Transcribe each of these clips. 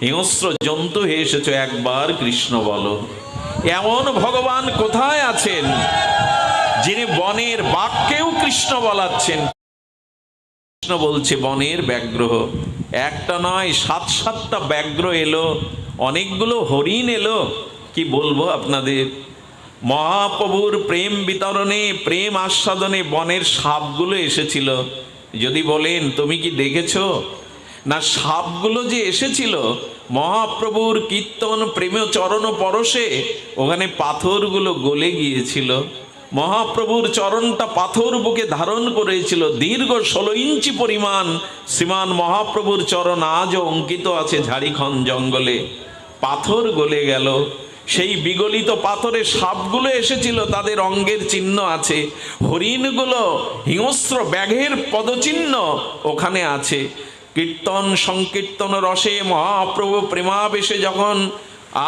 হিংস্র জন্তু হয়ে এসেছ একবার, কৃষ্ণ বলো। এমন ভগবান কোথায় আছেন যিনি বনের বাক্যেও কৃষ্ণ বলাচ্ছেন? কৃষ্ণ বলছে, বনের ব্যাঘ্র একটা নয়, সাত সাতটা ব্যাঘ্র এলো, অনেকগুলো হরিণ এলো। কি বলব আপনাদের? মহাপ্রভুর প্রেম বিতরণে, প্রেম আস্বাদনে বনের সাপগুলো এসেছিল। যদি বলেন, তুমি কি দেখেছ? না, সাপগুলো যে এসেছিল, মহাপ্রভুর কীর্তন, প্রেম চরণ পরশে, ওখানে পাথরগুলো গলে গিয়েছিল। মহাপ্রভুর চরণটা পাথর বুকে ধারণ করেছিল, দীর্ঘ ষোলো ইঞ্চি পরিমাণ। শ্রীমান মহাপ্রভুর চরণ আজও অঙ্কিত আছে ঝাড়িখণ্ড জঙ্গলে। পাথর গলে গেল। সেই বিগলিত পাথরে সাপগুলো এসেছিল, তাদের অঙ্গের চিহ্ন আছে। হরিণগুলো হিংস্র ব্যাঘের পদচিহ্ন ওখানে আছে। কীর্তন সংকীর্তন রসে মহাপ্রভু প্রেমাবেশে যখন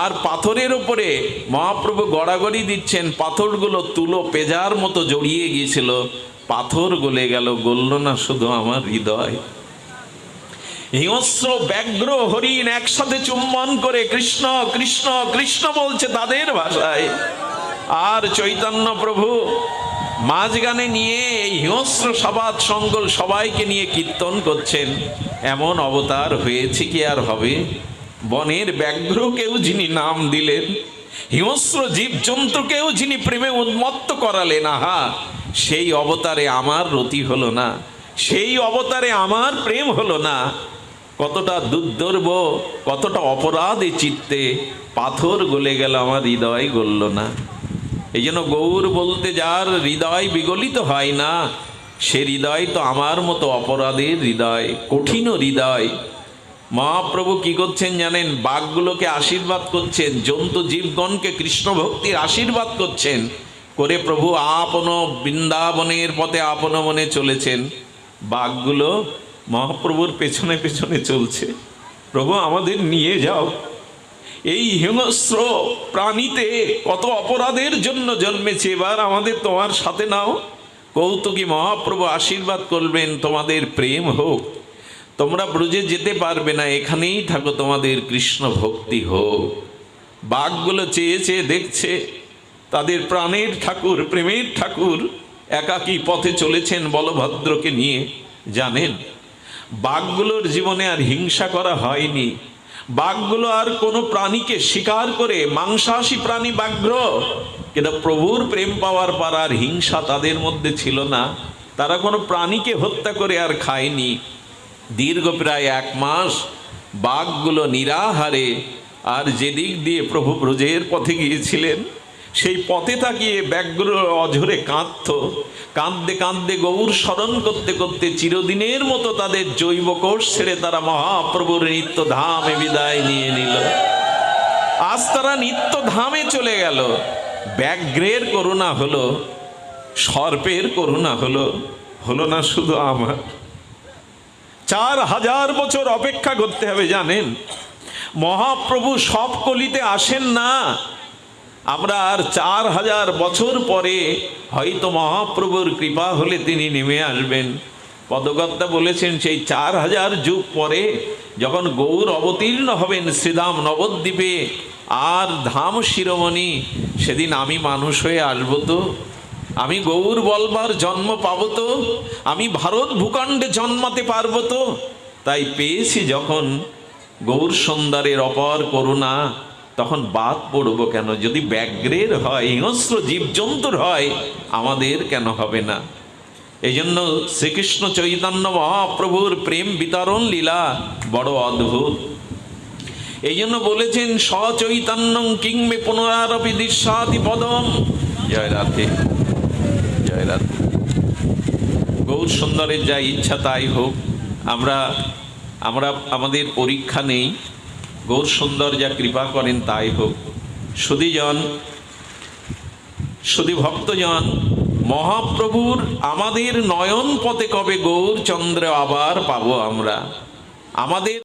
আর পাথরের উপরে মহাপ্রভু গড়াগড়ি দিচ্ছেন, পাথরগুলো তুলো পেজার মতো জড়িয়ে গিয়েছিল, পাথর গলে গেল, গলল না শুধু আমার হৃদয়। হিংস্র ব্যাঘ্র হরিণ একসাথে চুম্বন করে কৃষ্ণ কৃষ্ণ কৃষ্ণ বলছে তাদের ভাষায়। আর চৈতন্য প্রভু মাঝগানে নিয়ে এই হিংস্র সবাদ সঙ্গল সবাইকে নিয়ে কীর্তন করছেন। এমন অবতার হয়েছে কি আর হবে? বনের ব্যাঘ্রকেও যিনি নাম দিলেন, হিংস্র জীবজন্তুকেও যিনি প্রেমে উন্মত্ত করালেন, আহা, সেই অবতারে আমার রতি হলো না, সেই অবতারে আমার প্রেম হলো না। কতটা দুর্দর্ব কতটা অপরাধে চিত্তে পাথর গলে গেল, আমার হৃদয় গলল না। এই জন্য গৌর বলতে যার হৃদয় বিগলিত হয় না, সে হৃদয় তো আমার মতো অপরাধের হৃদয়, কঠিন হৃদয়। মহাপ্রভু কি করছেন জানেন? বাঘগুলোকে আশীর্বাদ করছেন, জন্তু জীবগণকে কৃষ্ণ ভক্তির আশীর্বাদ করছেন, করে প্রভু আপন বৃন্দাবনের পথে আপন মনে চলেছেন। বাঘগুলো মহাপ্রভুর পেছনে পেছনে চলছে। প্রভু আমাদের নিয়ে যাও। এই হিংস্র প্রাণীতে কত অপরাধের জন্য জন্মেছে? এবার আমাদের তোমার সাথে নাও। কৌতুকী মহাপ্রভু আশীর্বাদ করবেন, তোমাদের প্রেম হোক। তোমরা ব্রজে যেতে পারবে না, এখানেই থাকো, তোমাদের কৃষ্ণ ভক্তি হোক। বাঘগুলো চেয়ে চেয়ে দেখছে, তাদের প্রাণের ঠাকুর, প্রেমের ঠাকুর একাকী পথে চলেছেন বলভদ্রকে নিয়ে, জানেন? বাঘগুলোর জীবনে আর হিংসা করা হয়নি। বাঘগুলো আর কোনো প্রাণীকে শিকার করে মাংসাশী প্রাণী ব্যাঘ্র কিন্তু প্রভুর প্রেম পাওয়ার পর আর হিংসা তাদের মধ্যে ছিল না। তারা কোনো প্রাণীকে হত্যা করে আর খায়নি। দীর্ঘ প্রায় এক মাস বাঘগুলো নিরাহারে আর যেদিক দিয়ে প্রভু ব্রজের পথে গিয়েছিলেন সেই পথে তাকিয়ে ব্যাঘ্র অঝরে কাঁদত। কাঁদতে কাঁদতে গৌর স্মরণ করতে করতে চিরদিনের মতো তাদের জৈব কোষ ছেড়ে তারা মহাপ্রভুর নিত্য ধামে বিদায় নিয়ে নিল। আজ তারা নিত্য ধামে চলে গেল। ব্যাঘ্রের করুণা হলো, সর্পের করুণা হলো হলো না শুধু আমার। চার হাজার বছর অপেক্ষা করতে হবে জানেন। মহাপ্রভু সব কলিতে আসেন না। আমরা আর চার হাজার বছর পরে হয়তো মহাপ্রভুর কৃপা হলে তিনি নেমে আসবেন। পদকর্তা বলেছেন, সেই চার হাজার যুগ পরে যখন গৌর অবতীর্ণ হবেন শ্রীধাম নবদ্বীপে, আর ধাম শিরোমণি, সেদিন আমি মানুষ হয়ে আসব তো? আমি গৌর বলবার জন্ম পাব তো? আমি ভারত ভূখণ্ডে জন্মাতে পারব তো? তাই পেয়েছি যখন গৌর সুন্দরের অপর করুণা। তখন বাদ পড়ব কেন? যদি ব্যাঘ্রের হয়, হিংস্র জীবজন্তুর হয়, আমাদের কেন হবে না? এই জন্য শ্রীকৃষ্ণ চৈতন্য মহাপ্রভুর প্রেম বিতরণ লীলা বড় অদ্ভুত। এই জন্য বলেছেন, সচৈতন্য কিংবে পুনরারপি দৃশ্যাতি পদম। জয় রাধে জয় রাধে। গৌর সুন্দরের যা ইচ্ছা তাই হোক, আমরা আমরা, আমাদের পরীক্ষা নেই। গৌর সুন্দর, যা কৃপা করেন তাই হোক। সুদীজন সুদী ভক্তজন মহাপ্রভুর আমাদের নয়ন পথে কবে গৌর চন্দ্র আবার পাবো আমরা? আমাদের